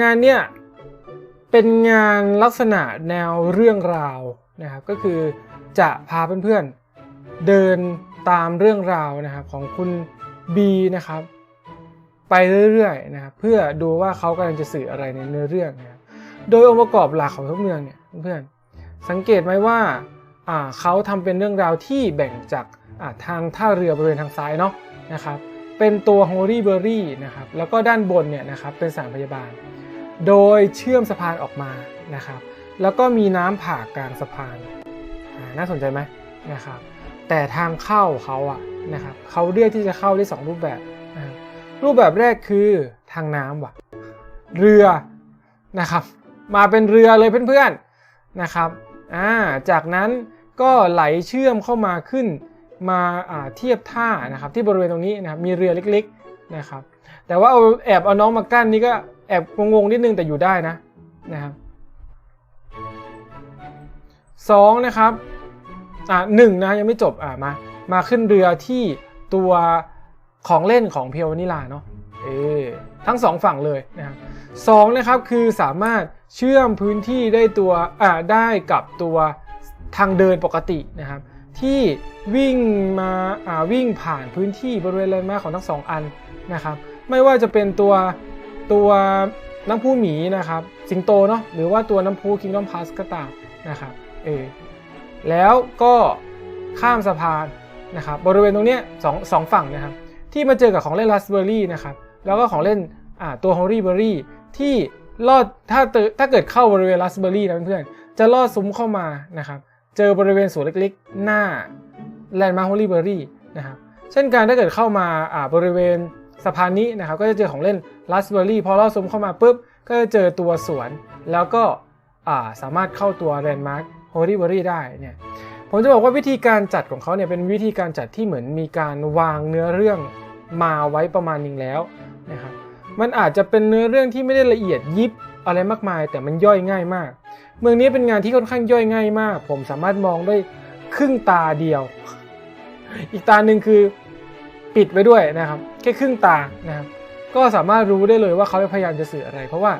งานเนี่ยเป็นงานลักษณะแนวเรื่องราวนะครับก็คือจะพาเพื่อนๆเดินตามเรื่องราวนะครับของคุณบีนะครับไปเรื่อยๆนะครับเพื่อดูว่าเขากำลังจะสื่ออะไรในเนื้อเรื่องนะครับโดยองค์ประกอบหลักของทุกเมืองเนี่ยเพื่อนๆสังเกตไหมว่าอ่าเขาทำเป็นเรื่องราวที่แบ่งจากอ่าทางท่าเรือบริเวณทางซ้ายเนาะนะครับ เป็นตัวโฮลี่เบอร์รี่นะครับแล้วก็ด้านบนเนี่ยนะครับเป็นสานพยาบาล โดยเชื่อมสะพานออกมานะครับแล้วก็มีน้ำผ่ากลางสะพาน น่าสนใจไหมนะครับแต่ทางเข้าเขาอะนะครับเขาเลือกที่จะเข้าได้สองรูปแบบนะรูปแบบแรกคือทางน้ำว่ะเรือนะครับมาเป็นเรือเลยเพื่อนๆนะครับอ่าจากนั้นก็ไหลเชื่อมเข้ามาขึ้น มาเทียบท่านะครับที่บริเวณตรงนี้นะครับมีเรือเล็กๆนะครับแต่ว่าเอาแอบเอาน้องมากั้นนี่ก็แอบงงๆนิดนึงแต่อยู่ได้นะนะครับสองนะครับอ่าหนึ่งนะยังไม่จบอ่ามามาขึ้นเรือที่ตัวของเล่นของเพียวนิลาเนาะเออทั้งสองฝั่งเลยนะครับสองนะครับคือสามารถเชื่อมพื้นที่ได้ตัวอ่าได้กับตัวทางเดินปกตินะครับ ที่วิ่งมาาวิ่งผ่านพื้นที่บริเวณแลนด์มาร์คของทั้งสองอันนะครับ ไม่ว่าจะเป็นตัวตัวน้ำพุหมีนะครับ สิงโตเนาะหรือว่าตัวน้ำพุ Kingdom Pass ก็ตามนะครับเออแล้วก็ข้ามสะพานนะครับบริเวณตรงเนี้ยสองสองฝั่งนะครับ ที่มาเจอกับของเล่น Raspberry นะครับแล้วก็ของเล่นอ่าตัว Holy Berry ที่ลอดถ้าเจอถ้าเกิดเข้าบริเวณ Raspberry นะเพื่อนๆจะลอดซุ้มเข้ามานะครับ เจอบริเวณสวนเล็กๆ หน้าแลนด์มาร์ค Holy Berry นะครับเช่นกันถ้าเกิดเข้ามาอ่าบริเวณสะพานนี้นะครับก็จะเจอของเล่น Raspberry พอลอดซุ้มเข้ามาปุ๊บ ก็จะเจอตัวสวน แล้วก็อ่าสามารถเข้าตัวแลนด์มาร์ค Holy Berry ได้เนี่ยผมจะบอกว่าวิธีการจัดของเขาเนี่ยเป็นวิธีการจัดที่เหมือนมีการวางเนื้อเรื่องมาไว้ประมาณนึงแล้วนะครับมันอาจจะเป็นเนื้อเรื่องที่ไม่ได้ละเอียดยิบอะไรมากมาย แต่มันย่อยง่ายมาก เมืองนี้เป็นงานที่ค่อนข้างย่อยง่ายมาก ผมสามารถมองได้ครึ่งตาเดียว อีกตาหนึ่งคือปิดไว้ด้วยนะครับแค่ครึ่งตานะครับก็สามารถรู้ได้เลยว่าเขาพยายามจะสื่ออะไร เพราะว่า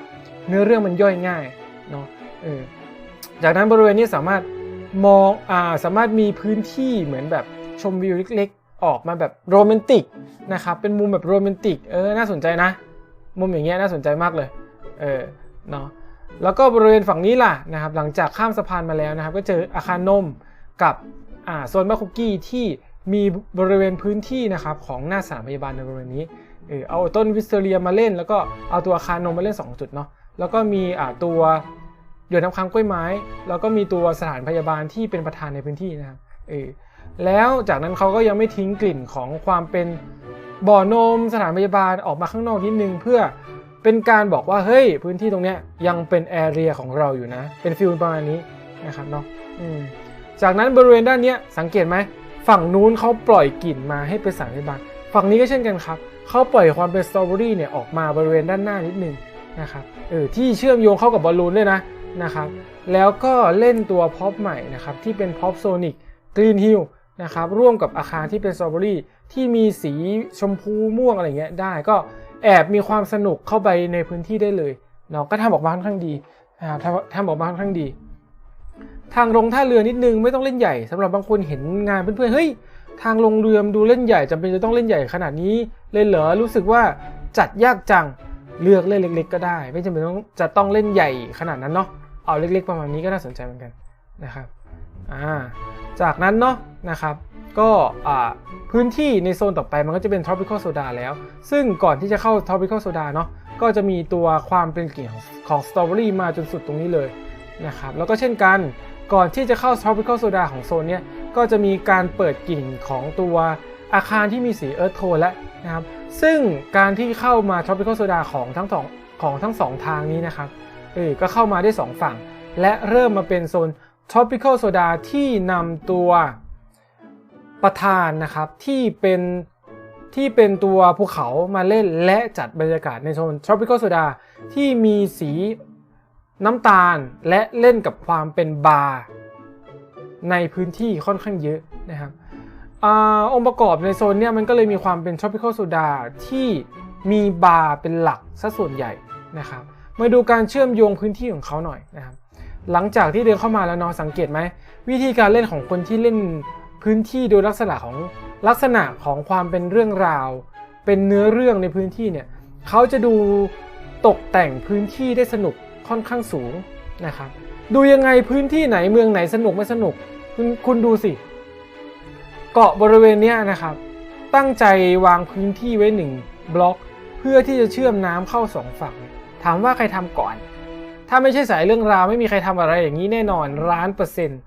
เนื้อเรื่องมันย่อยง่ายเนาะเออจากนั้นบริเวณนี้สามารถมองอ่าสามารถมีพื้นที่เหมือนแบบชมวิวเล็กๆ ออกมาแบบโรแมนติกนะครับเป็นมุมแบบโรแมนติกเออน่าสนใจนะ มุมอย่างเงี้ยน่าสนใจมากเลยเออเนาะ แล้วก็บริเวณฝั่งนี้ล่ะนะครับ หลังจากข้ามสะพานมาแล้วนะครับ ก็เจออาคารนมกับอ่าโซนบาคุกกี้ที่มีบริเวณพื้นที่นะครับของหน้าสถานพยาบาลในบริเวณนี้เออเอาต้นวิสเตเรียมาเล่น แล้วก็เอาตัวอาคารนมมาเล่น 2 จุดเนาะแล้วก็มีอ่าตัวหยดน้ำค้างกล้วยไม้ แล้วก็มีตัวสถานพยาบาลที่เป็นประธานในพื้นที่นะครับเออแล้วจากนั้นเขาก็ยังไม่ทิ้งกลิ่นของความเป็นบ่อนมสถานพยาบาลออกมาข้างนอกนิดนึงเพื่อ เป็นการบอกว่าเฮ้ยพื้นที่ตรงเนี้ยยังเป็นแอเรียของเราอยู่นะ เป็นฟิลประมาณนี้นะครับเนาะอืมจากนั้นบริเวณด้านเนี้ยสังเกตไหมฝั่งนู้นเขาปล่อยกลิ่นมาให้เป็นสานพยาบาลฝั่งนี้ก็เช่นกันครับเขาปล่อยความเป็นสตรอเบอรี่เนี่ยออกมาบริเวณด้านหน้านิดนึงนะครับเออที่เชื่อมโยงเข้ากับบอลลูนด้วยนะนะครับแล้วก็เล่นตัวพ็อปใหม่นะครับที่เป็นพ็อปโซนิกกรีนฮิลนะครับร่วมกับอาคารที่เป็นสตรอเบอรี่ที่มีสีชมพูม่วงอะไรเงี้ยได้ก็ แอบมีความสนุกเข้าไปในพื้นที่ได้เลยเนาะก็ทำออกมาค่อนข้างดีอ่าทำทำออกมาค่อนข้างดี ทางลงท่าเรือนิดนึงไม่ต้องเล่นใหญ่สำหรับบางคนเห็นงานเพื่อนๆเฮ้ยทางลงเรือมดูเล่นใหญ่จำเป็นจะต้องเล่นใหญ่ขนาดนี้เลยเหรอรู้สึกว่าจัดยากจังเลือกเล่นเล็ก ๆ ก็ได้ ไม่จำเป็นต้องจะต้องเล่นใหญ่ขนาดนั้นเนาะเอาเล็ก ๆ ประมาณนี้ก็น่าสนใจเหมือนกันนะครับอ่าจากนั้นเนาะนะครับ ก็พื้นที่ในโซนต่อไปมันก็จะเป็น tropical soda แล้ว ซึ่งก่อนที่จะเข้า tropical soda เนาะก็จะมีตัวความเป็นกลิ่นของของสตรอเบอรี่มาจนสุดตรงนี้เลยนะครับแล้วก็เช่นกันก่อนที่จะเข้า tropical soda ของโซนเนี้ยก็จะมีการเปิดกลิ่นของตัวอาคารที่มีสีเอิร์ธโทนแล้วนะครับซึ่งการที่เข้ามา tropical soda ของทั้งสองของทั้งสองทางนี้นะครับเออก็เข้ามาได้ 2 ฝั่ง และเริ่มมาเป็นโซน tropical soda ที่นำตัว ประธานนะครับที่เป็นที่เป็นตัวภูเขามาเล่นและจัดบรรยากาศในโซน tropical soda ที่มีสีน้ำตาลและเล่นกับความเป็นบาร์ในพื้นที่ค่อนข้างเยอะนะครับอองค์ประกอบในโซนเนี้ยมันก็เลยมีความเป็น tropical soda ที่มีบาร์เป็นหลักซะส่วนใหญ่นะครับ มาดูการเชื่อมโยงพื้นที่ของเขาหน่อยนะครับ หลังจากที่เดินเข้ามาแล้วเนาะสังเกตไหมวิธีการเล่นของคนที่เล่น พื้นที่โดยลักษณะของลักษณะของความเป็นเรื่องราว เป็นเนื้อเรื่องในพื้นที่เนี่ยเขาจะดูตกแต่งพื้นที่ได้สนุกค่อนข้างสูงนะครับดูยังไงพื้นที่ไหนเมืองไหนสนุกไม่สนุกคุณคุณดูสิ เกาะบริเวณเนี้ยนะครับ ตั้งใจวางพื้นที่ไว้หนึ่งบล็อก เพื่อที่จะเชื่อมน้ำเข้าสองฝั่ง ถามว่าใครทำก่อน ถ้าไม่ใช่สายเรื่องราวไม่มีใครทำอะไรอย่างนี้แน่นอนล้านเปอร์เซ็นต์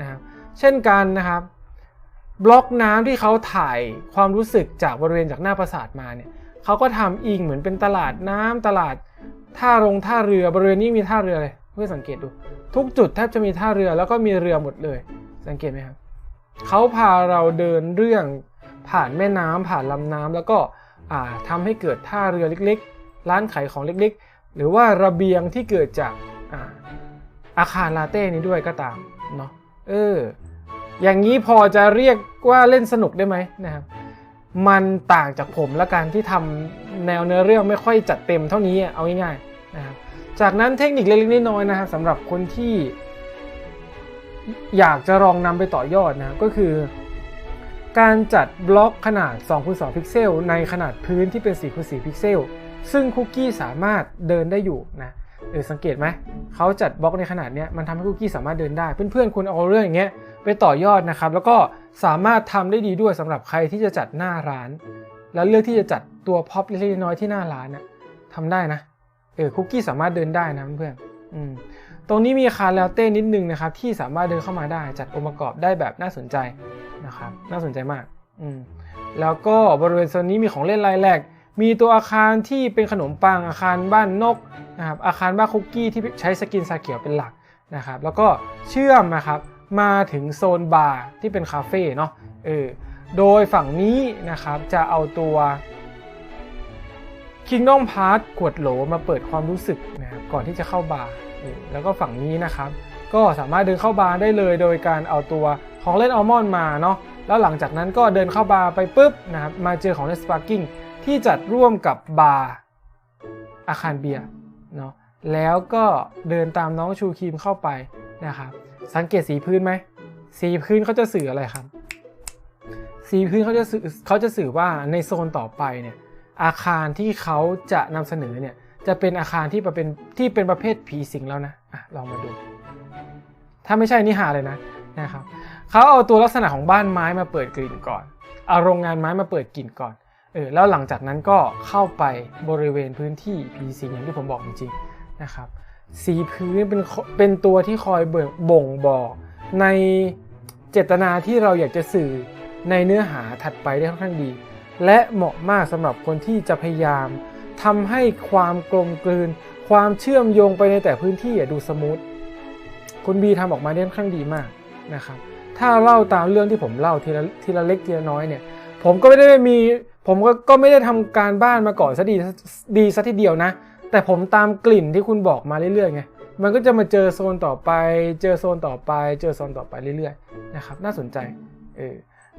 นะครับเช่นกันนะครับ บล็อกน้ำที่เขาถ่ายความรู้สึกจากบริเวณจากหน้าปราสาทมาเนี่ยเขาก็ทำอิงเหมือนเป็นตลาดน้ำตลาดท่าโรงท่าเรือบริเวณนี้มีท่าเรือเลยเพื่อสังเกตดู ทุกจุดแทบจะมีท่าเรือแล้วก็มีเรือหมดเลย สังเกตไหมครับเขาพาเราเดินเรื่องผ่านแม่น้ำผ่านลำน้ำแล้วก็อ่าทำให้เกิดท่าเรือเล็กๆ ร้านขายของเล็กๆ หรือว่าระเบียงที่เกิดจากอาอาคารลาเต้นี้ด้วยก็ตามเนาะเออ อย่างนี้พอจะเรียกว่าเล่นสนุกได้ไหมนะครับ มันต่างจากผมและการที่ทำแนวเนื้อเรื่องไม่ค่อยจัดเต็มเท่านี้เอาง่ายๆนะครับจากนั้นเทคนิคเล็กๆน้อยๆนะครับสำหรับคนที่ อยากจะลองนำไปต่อยอดนะก็คือ การจัดบล็อกขนาด2คูณ2พิกเซลในขนาดพื้นที่เป็น4คูณ4พิกเซลซึ่งคุกกี้สามารถเดินได้อยู่นะ เออสังเกตไหมเขาจัดบล็อกในขนาดเนี้ยมันทำให้คุกกี้สามารถเดินได้ เพื่อนๆคุณเอาเรื่องอย่างเงี้ยไปต่อยอดนะครับ แล้วก็สามารถทำได้ดีด้วยสำหรับใครที่จะจัดหน้าร้าน แล้วเลือกที่จะจัดตัวพ็อปเล็กๆน้อยๆที่หน้าร้านนะทำได้นะเออคุกกี้สามารถเดินได้นะเพื่อนๆอืมตรงนี้มีคารแล้วเต้นิดนึงนะครับ ที่สามารถเดินเข้ามาได้จัดองค์ประกอบได้แบบน่าสนใจนะครับ น่าสนใจมากอืมแล้วก็บริเวณโซนนี้มีของเล่นรายแรก มีตัวอาคารที่เป็นขนมปังอาคารบ้านนกนะครับอาคารบ้านคุกกี้ที่ใช้สกินซาเขียวเป็นหลักนะครับแล้วก็เชื่อมนะครับมาถึงโซนบาร์ที่เป็นคาเฟ่เนาะเออโดยฝั่งนี้นะครับจะเอาตัว Kingdom Pass ขวดโหลมาเปิดความรู้สึกนะครับก่อนที่จะเข้าบาร์แล้วก็ฝั่งนี้นะครับก็สามารถเดินเข้าบาร์ได้เลยโดยการเอาตัวของเล่นอัลมอนด์มาเนาะแล้วหลังจากนั้นก็เดินเข้าบาร์ไปปุ๊บนะครับมาเจอของเล่นสปาร์กิ้ง ที่จัดร่วมกับบาร์อาคารเบียร์เนาะแล้วก็เดินตามน้องชูครีมเข้าไปนะครับสังเกตสีพื้นไหมสีพื้นเขาจะสื่ออะไรครับ สีพื้นเขาจะสื่อเขาจะสื่อว่าในโซนต่อไปเนี่ยอาคารที่เขาจะนำเสนอเนี่ยจะเป็นอาคารที่เป็นที่เป็นประเภทผีสิงแล้วนะอะลองมาดู ถ้าไม่ใช่นี่หาเลยนะนะครับเขาเอาตัวลักษณะของบ้านไม้มาเปิดกลิ่นก่อน เอาโรงงานไม้มาเปิดกลิ่นก่อน ออแล้วหลังจากนั้นก็เข้าไปบริเวณพื้นที่ผีสิงอย่างที่ผมบอกจริงๆนะครับสีพื้นเป็นเป็นตัวที่คอยบ่งบอกในเจตนาที่เราอยากจะสื่อในเนื้อหาถัดไปได้ค่อนข้างดี และเหมาะมากสำหรับคนที่จะพยายามทำให้ความกลมกลืน ความเชื่อมโยงไปในแต่พื้นที่ดูสมูทคุณบีทำออกมาได้ค่อนข้างดีมากนะครับถ้าเล่าตามเรื่องที่ผมเล่าทีละทีละเล็กทีละน้อยเนี่ย ผมก็ไม่ได้มี ผมก็ก็ไม่ได้ทำการบ้านมาก่อนซะดีดีซะทีเดียวนะ แต่ผมตามกลิ่นที่คุณบอกมาเรื่อยๆไงมันก็จะมาเจอโซนต่อไป เจอโซนต่อไป เจอโซนต่อไปเรื่อยๆนะครับ น่าสนใจเออ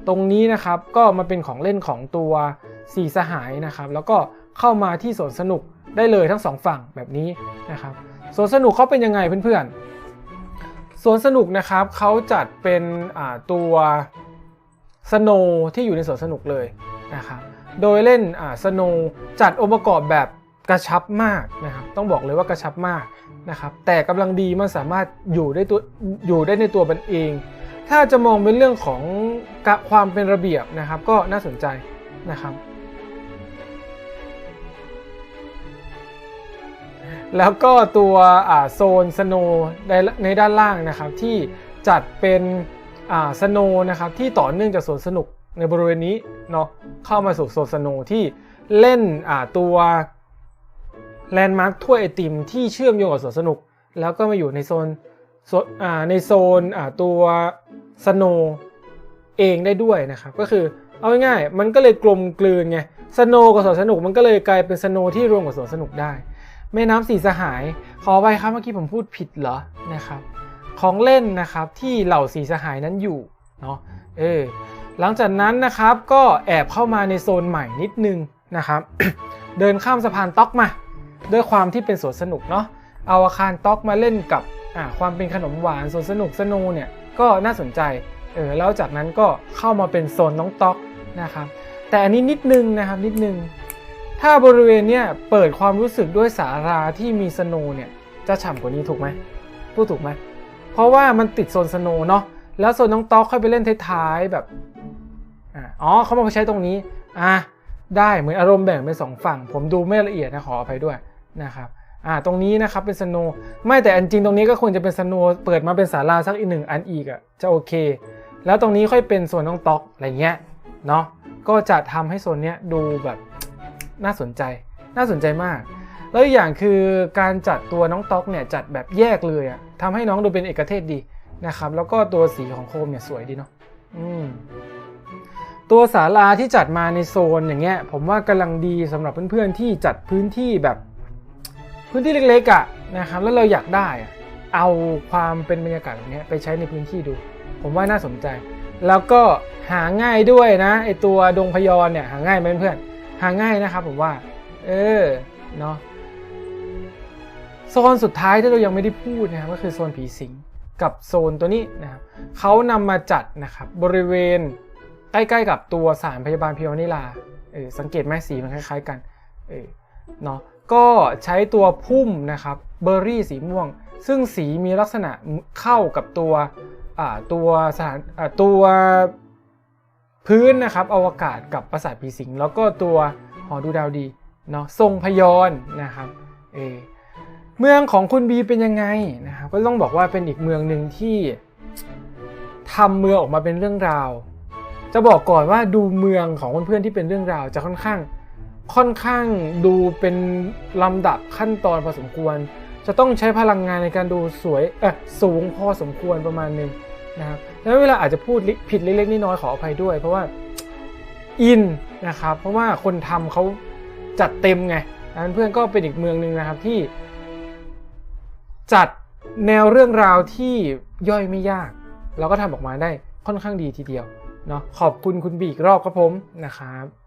ตรงนี้นะครับก็มาเป็นของเล่นของตัวสีสหายนะครับ แล้วก็เข้ามาที่สวนสนุกได้เลยทั้งสองฝั่งแบบนี้นะครับสวนสนุกเขาเป็นยังไงเพื่อนๆสวนสนุกนะครับเขาจัดเป็นตัว สโนที่อยู่ในสวนสนุกเลยนะครับโดยเล่นสโนจัดองค์ประกอบแบบกระชับมากนะครับต้องบอกเลยว่ากระชับมากนะครับแต่กำลังดีมันสามารถอยู่ได้ตัวอยู่ได้ในตัวมันเอง ถ้าจะมองเป็นเรื่องของความเป็นระเบียบนะครับ ก็น่าสนใจนะครับ แล้วก็ตัวโซนสโนในในด้านล่างนะครับที่จัดเป็น สโนนะครับที่ต่อเนื่องจากสวนสนุกในบริเวณนี้เนาะเข้ามาสู่โซนสโนที่เล่นตัวแลนด์มาร์คถ้วยไอติมที่เชื่อมโยงกับสวนสนุก แล้วก็มาอยู่ในโซนในโซนตัวสโนเองได้ด้วยนะครับก็คือเอาง่ายๆมันก็เลยกลมกลืนไงสโนกับสวนสนุกมันก็เลยกลายเป็นสโนที่รวมกับสวนสนุกได้ แม่น้ำสีสหาย ขอไปครับเมื่อกี้ผมพูดผิดเหรอนะครับ ของเล่นนะครับที่เหล่าสีสหายนั้นอยู่เนาะเออหลังจากนั้นนะครับก็แอบเข้ามาในโซนใหม่นิดนึงนะครับเดินข้ามสะพานต๊อกมา ด้วยความที่เป็นสวนสนุกเนาะเอาอาคารต๊อกมาเล่นกับอ่าความเป็นขนมหวานสวนสนุกสนูเนี่ยก็น่าสนใจเออแล้วจากนั้นก็เข้ามาเป็นโซนน้องต๊อกนะครับแต่อันนี้นิดนึงนะครับนิดนึงถ้าบริเวณเนี่ยเปิดความรู้สึกด้วยสาราที่มีสนว์เนี่ยจะฉ่ำกว่านี้ถูกไหมพูดถูกไหม เพราะว่ามันติดโซนสโนเนาะแล้วโซนน้องต๊อกค่อยไปเล่นท้ายๆแบบอ๋อเขามาใช้ตรงนี้อะได้เหมือนอารมณ์แบ่งเป็นสองฝั่ง ผมดูไม่ละเอียดนะขออภัยด้วยนะครับอ่าตรงนี้นะครับเป็นสโนไม่แต่อันจริงตรงนี้ก็ควรจะเป็นสโนเปิดมาเป็นศาลาสักอีกหนึ่งอันอีกอะ่ะจะโอเค แล้วตรงนี้ค่อยเป็นส่วนน้องต๊อกอะไรเงี้ยเนาะก็จะทำให้โซนเนี้ยดูแบบน่าสนใจ น่าสนใจมาก แล้วอย่างคือการจัดตัวน้องต๊อกเนี่ยจัดแบบแยกเลยอะ ทำให้น้องดูเป็นเอกเทศดีนะครับ แล้วก็ตัวสีของโคมเนี่ยสวยดีเนาะตัวศาลาที่จัดมาในโซนอย่างเงี้ย ผมว่ากำลังดีสำหรับเพื่อนๆที่จัดพื้นที่แบบ พื้นที่เล็กๆอะนะครับ แล้วเราอยากได้อะเอาความเป็นบรรยากาศแบบเนี้ยไปใช้ในพื้นที่ดู ผมว่าน่าสนใจ แล้วก็หาง่ายด้วยนะไอตัวดงพยอนเนี่ยหาง่ายไหมเพื่อนๆหาง่ายนะครับผมว่า เออเนาะ โซนสุดท้ายที่เรายังไม่ได้พูดนะครับก็คือโซนผีสิงกับโซนตัวนี้นะครับเขานำมาจัดนะครับบริเวณใกล้ๆกับตัวสารพยาบาลพิวนิลาเออสังเกตไหมสีมันคล้ายๆกันเออเนาะก็ใช้ตัวพุ่มนะครับเบอร์รี่สีม่วง ซึ่งสีมีลักษณะเข้ากับตัวอ่าตัวสถานอ่าตัวพื้นนะครับอวกาศกับปราสาทผีสิง แล้วก็ตัวหอดูดาวดีเนาะทรงพยอนนะครับเออ เมืองของคุณบีเป็นยังไงนะครับก็ต้องบอกว่าเป็นอีกเมืองหนึ่งที่ทำเมืองออกมาเป็นเรื่องราว จะบอกก่อนว่าดูเมืองของเพื่อนๆที่เป็นเรื่องราว จะค่อนข้างค่อนข้างดูเป็นลำดับขั้นตอนพอสมควร จะต้องใช้พลังงานในการดูสวยเออสูงพอสมควรประมาณหนึงนะครับแล้วเวลาอาจจะพูดผิดเล็กๆน้อยๆขออภัยด้วย เพราะว่าอินนะครับเพราะว่าคนทำเขาจัดเต็มไงนะเพื่อนก็เป็นอีกเมืองหนึ่งนะครับที่ จัดแนวเรื่องราวที่ย่อยไม่ยาก แล้วก็ทำออกมาได้ค่อนข้างดีทีเดียวเนาะขอบคุณคุณบีอีกรอบครับผมนะครับ